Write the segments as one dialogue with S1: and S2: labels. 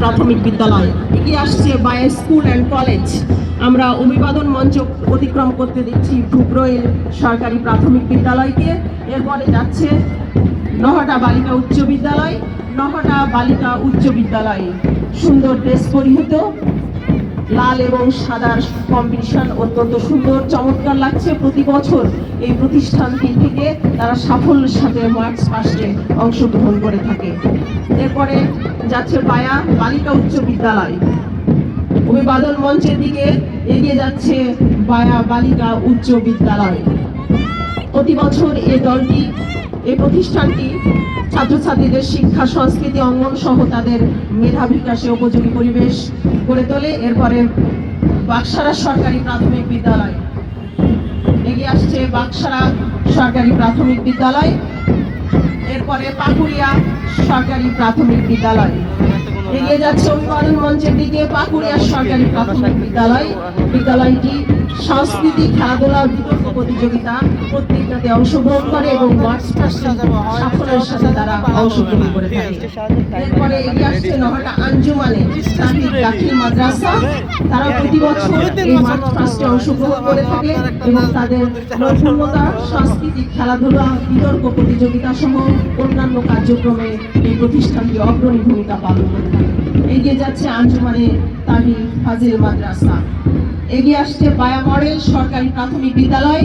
S1: প্রাথমিক বিদ্যালয়। এগিয়ে আসছে বাই স্কুল অ্যান্ড কলেজ আমরা অভিবাদন মঞ্চ অতিক্রম করতে দিচ্ছি ভুগ্রইল সরকারি প্রাথমিক বিদ্যালয়কে। এরপরে যাচ্ছে নহটা বালিকা উচ্চ বিদ্যালয়। নহটা বালিকা উচ্চ বিদ্যালয়। সুন্দর ড্রেস পরিহিত। লাল এবং সাদার কম্বিনেশন অত্যন্ত সুন্দর, চমৎকার লাগছে প্রতি বছর এই প্রতিষ্ঠানটি থেকে তারা সাফল্যের সাথে মার্চ পাস্টে অংশগ্রহণ করে থাকে। এরপরে যাচ্ছে বায়া, বালিকা উচ্চ বিদ্যালয়। অভিবাদন মঞ্চের দিকে এগিয়ে যাচ্ছে বায়া, বালিকা উচ্চ বিদ্যালয়। প্রতি বছর এই দলটি এই প্রতিষ্ঠানটি ছাত্রছাত্রীদের শিক্ষা, সংস্কৃতি, অঙ্গন সহ তাদের মেধা বিকাশে উপযোগী পরিবেশ গড়ে তোলে। এরপরে বাক্সারা সরকারি প্রাথমিক বিদ্যালয়। এগিয়ে আসছে বাক্সারা সরকারি প্রাথমিক বিদ্যালয়। এরপরে পাকুড়িয়া সরকারি প্রাথমিক বিদ্যালয়। এগিয়ে যাচ্ছে অভিবাদন মঞ্চের দিকে পাকুড়িয়া সরকারি প্রাথমিক বিদ্যালয়। বিদ্যালয়টি সাংস্কৃতিক খেলাধুলা বিতর্ক প্রতিযোগিতা প্রত্যেকটাতে অংশগ্রহণ করে এবং সাফল্যের সাথে তারা অংশগ্রহণ করে থাকে। এরপরে এগিয়ে আসছে নহটা আঞ্জুমানে দাখিল মাদ্রাসা। তারা প্রতি বছর এই মার্চ পাস্টে অংশগ্রহণ করে থাকে এবং তাদের নৈপুণ্যতা, সাংস্কৃতিক খেলাধুলা, বিতর্ক প্রতিযোগিতা সহ অন্যান্য কার্যক্রমে এই প্রতিষ্ঠানটি অগ্রণী ভূমিকা পালন করে এগিয়ে যাচ্ছে আঞ্জুমানে তাহি ফাজিল মাদ্রাসা। এগিয়ে আসছে বায়া মডেল সরকারি প্রাথমিক বিদ্যালয়।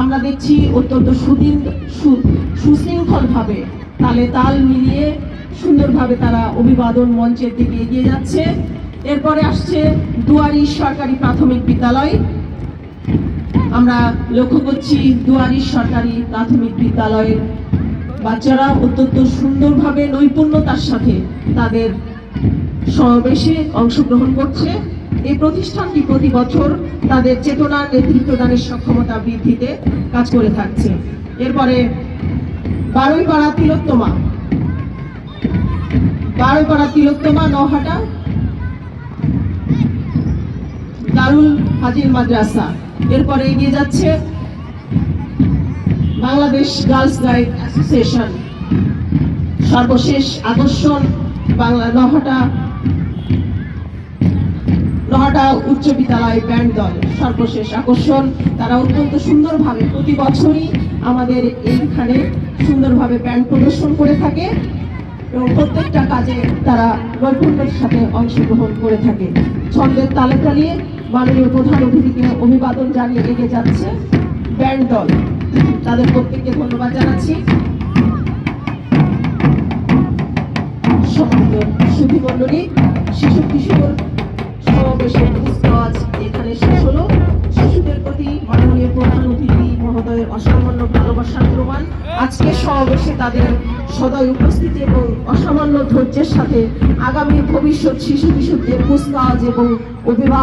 S1: আমরা দেখছি অত্যন্ত সুদিন সুশৃঙ্খলভাবে তালে তাল মিলিয়ে সুন্দরভাবে তারা অভিবাদন মঞ্চের দিকে এগিয়ে যাচ্ছে। এরপরে আসছে দুয়ারি সরকারি প্রাথমিক বিদ্যালয়। আমরা লক্ষ্য করছি দুয়ারি সরকারি প্রাথমিক বিদ্যালয়ের বাচ্চারা অত্যন্ত সুন্দরভাবে নৈপুণ্যতার সাথে তাদের সমাবেশে অংশগ্রহণ করছে। এই প্রতিষ্ঠানটি প্রতি বছর তাদের চেতনার নেতৃত্বদানের সক্ষমতা বৃদ্ধিতে কাজ করে থাকছে। এরপরে বারোই পাড়া তিলোত্তমা। বারোই পাড়া তিলোত্তমা নহাটা দারুল হাজির মাদ্রাসা। এরপরে এগিয়ে যাচ্ছে বাংলাদেশ গার্লস গাইড অ্যাসোসিয়েশন। সর্বশেষ আকর্ষণ বাংলা নহটা নহটা উচ্চ বিদ্যালয় ব্যান্ড দল, সর্বশেষ আকর্ষণ। তারা অত্যন্ত সুন্দরভাবে প্রতি বছরই আমাদের এইখানে সুন্দরভাবে ব্যান্ড প্রদর্শন করে থাকে এবং প্রত্যেকটা কাজে তারা নৈপুণ্যের সাথে অংশগ্রহণ করে থাকে। ছন্দের তালে তালিয়ে মাননীয় প্রধান অতিথিকে অভিবাদন জানিয়ে এগিয়ে যাচ্ছে ব্যান্ড দল। তাদের প্রত্যেককে ধন্যবাদ জানাচ্ছি। সুধী মণ্ডলী, শিশু কিশোর সমাবেশের কাজ এখানে শেষ হলো। শিশুদের প্রতি মাননীয় প্রধান অতিথি মহোদয়ের অসামান্য ভালোবাসার প্রমাণ। আজকে সমাবেশে তাদের সদয় উপস্থিতি এবং অসামান্য ধৈর্যের সাথে আগামী ভবিষ্যৎ শিশু কিশোরদের কুচকাওয়াজ এবং অভিভাবক